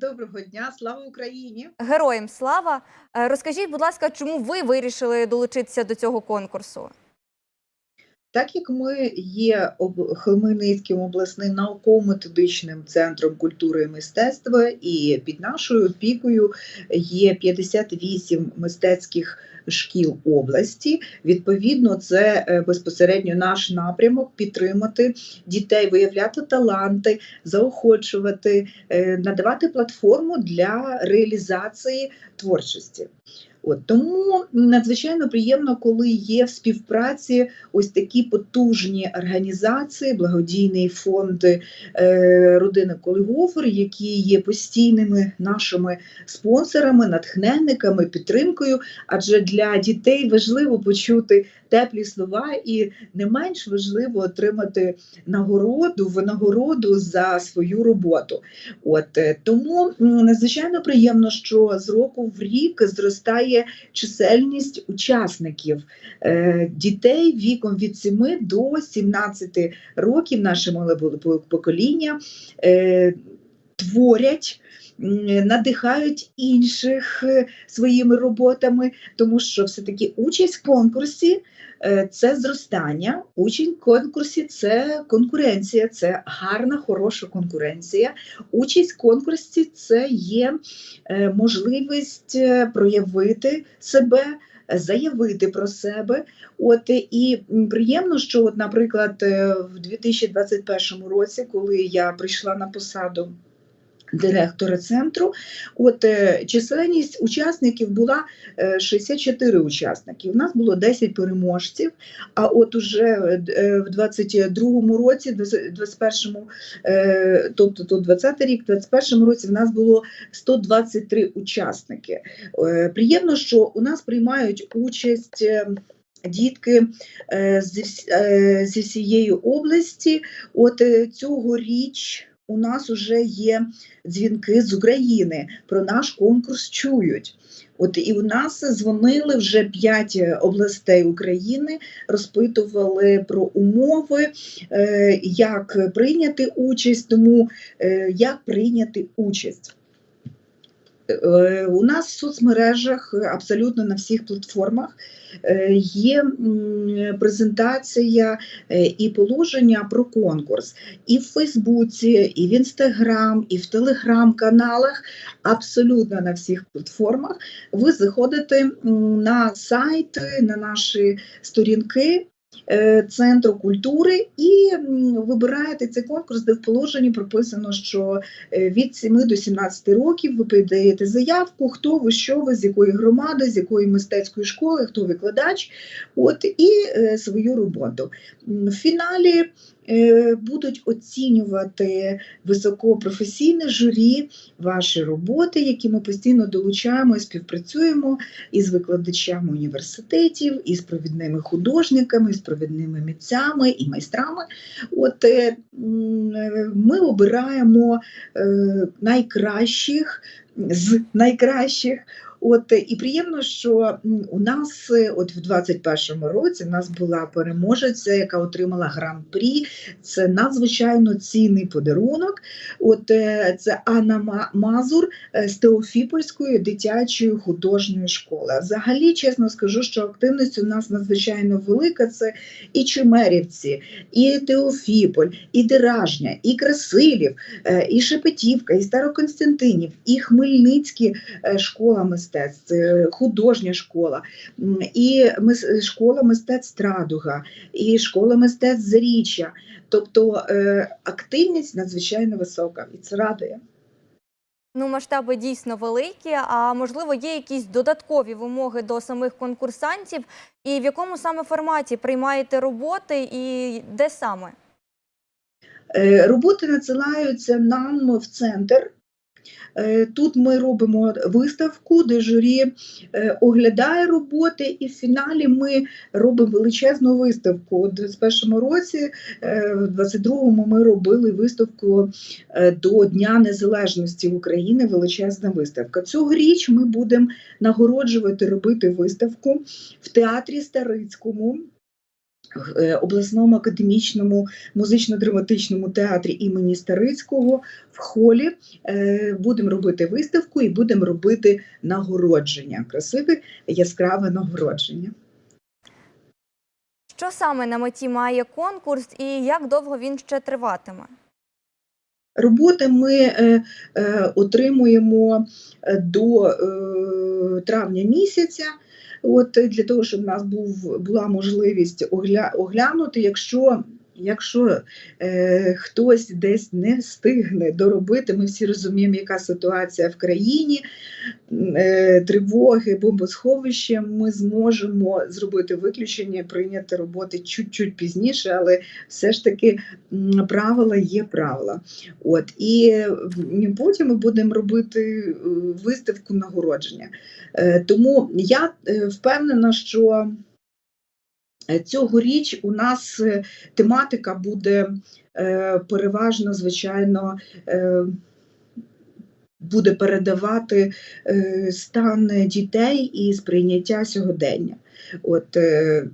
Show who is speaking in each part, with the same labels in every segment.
Speaker 1: Доброго дня, слава Україні!
Speaker 2: Героям слава! Е, Розкажіть, будь ласка, чому ви вирішили долучитися до цього конкурсу?
Speaker 1: Так як ми є Хмельницьким обласним науково-методичним центром культури і мистецтва, і під нашою опікою є 58 мистецьких шкіл області. Відповідно, це е, безпосередньо наш напрямок підтримати дітей, виявляти таланти, заохочувати, е, надавати платформу для реалізації творчості. От тому надзвичайно приємно, коли є в співпраці ось такі потужні організації, благодійний фонд е, родини Колигофер, які є постійними нашими спонсорами, натхненниками, підтримкою. Адже для дітей важливо почути теплі слова, і не менш важливо отримати нагороду, винагороду за свою роботу. От е, тому надзвичайно приємно, що з року в рік зростає чисельність учасників е, дітей віком від 7 до 17 років. Бу- покоління е, творять. Надихають інших е, своїми роботами, тому що все-таки участь в конкурсі е, це зростання, участь в конкурсі це конкуренція, це гарна, хороша конкуренція. Участь в конкурсі це є е, можливість проявити себе. Заявити про себе, от і приємно, що, от, наприклад, в 2021 році, коли я прийшла на посаду директора центру, от е, чисельність учасників була е, 64 учасники. У нас було 10 переможців. А от уже е, в 22 році, 21, е, тобто то 20 рік, в 21 році в нас було 123 учасники. Е, Приємно, що у нас приймають участь. е, Дітки е, зі, вс- е, зі всієї області. От е, цьогоріч у нас вже є дзвінки з України про наш конкурс чують. От і у нас дзвонили вже п'ять областей України, розпитували про умови, е, як прийняти участь, тому е, як прийняти участь. Е, У нас в соцмережах е, абсолютно на всіх платформах е, є презентація і положення про конкурс і в Фейсбуці, і в Інстаграм, і в Телеграм-каналах, абсолютно на всіх платформах. Ви заходите на сайт, на наші сторінки. Е, Центру культури і вибираєте цей конкурс, де в положенні прописано, що е, від 7 до 17 років ви подаєте заявку, хто ви, що ви, з якої громади, з якої мистецької школи, хто викладач, от і е, свою роботу. В фіналі будуть оцінювати високопрофесійне журі ваші роботи, які ми постійно долучаємо і співпрацюємо із викладачами університетів, із провідними художниками, з провідними митцями і майстрами. От е, е, ми обираємо е, найкращих з найкращих. От е, і приємно, що у нас е, от в 21-му році в нас була переможеця, яка отримала гран-прі. Це надзвичайно цінний подарунок. От е, це Анна Мазур е, з Теофіпольської дитячої художньої школи. Взагалі, чесно скажу, що активність у нас надзвичайно велика. Це і Чемерівці, і Теофіполь, і Деражня, і Красилів, е, і Шепетівка, і Староконстантинів, і Хмельницькі е, школа мистецтв, художня школа, і школа мистецтв Радуга, і школа мистецтв Заріччя. Тобто е, активність надзвичайно висока, і це радує.
Speaker 2: Ну, масштаби дійсно великі. А можливо, є якісь додаткові вимоги до самих конкурсантів, і в якому саме форматі приймаєте роботи, і де саме?
Speaker 1: Е, Роботи надсилаються нам в центр. Е, Тут ми робимо виставку, де журі е, оглядає роботи, і в фіналі ми робимо величезну виставку. У 2021 році, е, в 22-му ми робили виставку до Дня Незалежності України. Величезна виставка. Цьогоріч ми будемо нагороджувати, робити виставку в театрі Старицькому. Е, обласному академічному музично-драматичному театрі імені Старицького в холі. Е, Будемо робити виставку і будемо робити нагородження, красиве яскраве нагородження.
Speaker 2: Що саме на меті має конкурс і як довго він ще триватиме?
Speaker 1: Роботи ми е, е, отримуємо е, до е, травня місяця. От для того, щоб в нас був була можливість огля, оглянути, якщо. Якщо е, хтось десь не встигне доробити, ми всі розуміємо, яка ситуація в країні, е, тривоги, бомбосховище, ми зможемо зробити виключення, прийняти роботи чуть-чуть пізніше, але все ж таки правила є правила. От і потім ми будемо робити е, виставку нагородження. Е, Тому я е, впевнена, що цьогоріч у нас е, тематика буде е, переважно, звичайно. е, Буде передавати е, стан дітей і сприйняття сьогодення. От е,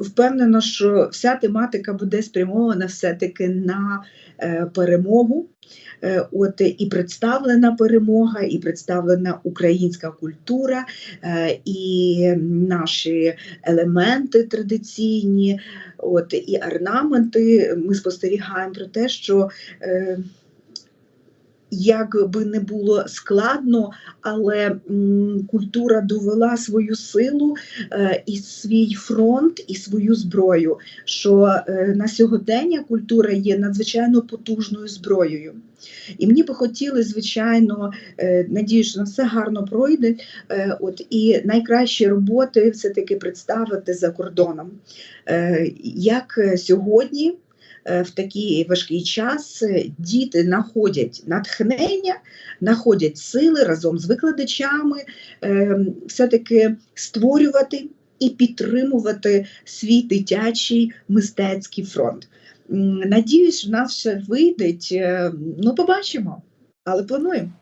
Speaker 1: впевнена, що вся тематика буде спрямована все-таки на е, перемогу. Е, От і представлена перемога, і представлена українська культура, е, і наші елементи традиційні, от і орнаменти. Ми спостерігаємо про те, що як би не було складно, але культура довела свою силу е, і свій фронт, і свою зброю. Що е, на сьогодення культура є надзвичайно потужною зброєю. І мені би хотілося, звичайно, е, надію, що на все гарно пройде. От і найкращі роботи все-таки представити за кордоном. Як сьогодні в такий важкий час діти знаходять натхнення, знаходять сили разом з викладачами, все-таки створювати і підтримувати свій дитячий мистецький фронт. Надіюсь, в нас ще вийде. е, Ну, побачимо, але плануємо.